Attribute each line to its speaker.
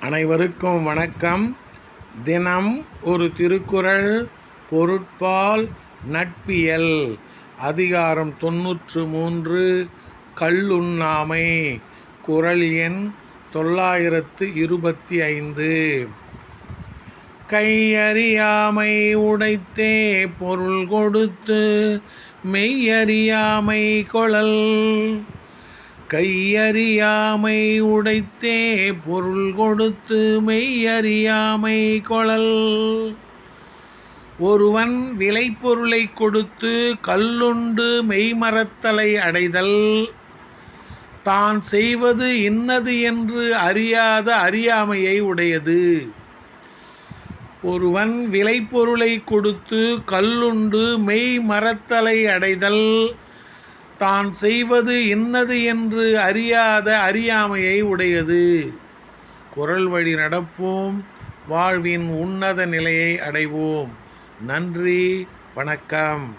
Speaker 1: அனைவருக்கும் வணக்கம். தினம் ஒரு திருக்குறள் பொருட்பால் நட்பியல். அதிகாரம் தொன்னூற்று மூன்று கல்லுண்ணாமை. குரல் எண் தொள்ளாயிரத்து இருபத்தி ஐந்து. கையறியாமை உடைத்தே பொருள் கொடுத்து மெய்யறியாமை குழல் கையறியாமை உடைத்தே பொருள் கொடுத்து மெய்யறியாமை கொளல் ஒருவன் விளைபொருளை கொடுத்து கல்லுண்டு மெய்மறத்தலை அடைதல். தான் செய்வது இன்னது என்று அறியாத அறியாமையை உடையது. ஒருவன் விளைபொருளை கொடுத்து கல்லுண்டு மெய் மரத்தலை அடைதல். தான் செய்வது இன்னது என்று அறியாத அறியாமையை உடையது. குரல் வழி நடப்போம் வாழ்வின் உன்னத நிலையை அடைவோம். நன்றி வணக்கம்.